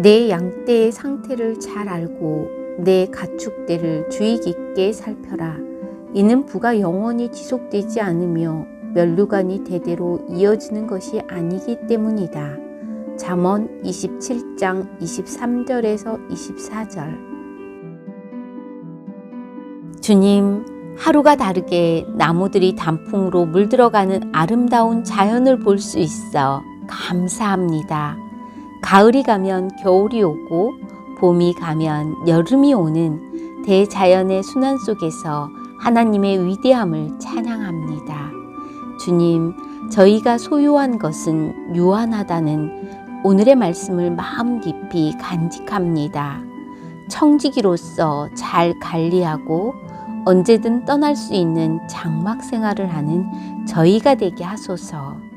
내 양떼의 상태를 잘 알고 내 가축대를 주의 깊게 살펴라. 이는 부가 영원히 지속되지 않으며 멸류관이 대대로 이어지는 것이 아니기 때문이다. 잠언 27장 23절에서 24절. 주님, 하루가 다르게 나무들이 단풍으로 물들어가는 아름다운 자연을 볼 수 있어 감사합니다. 가을이 가면 겨울이 오고 봄이 가면 여름이 오는 대자연의 순환 속에서 하나님의 위대함을 찬양합니다. 주님, 저희가 소유한 것은 유한하다는 오늘의 말씀을 마음 깊이 간직합니다. 청지기로서 잘 관리하고 언제든 떠날 수 있는 장막 생활을 하는 저희가 되게 하소서.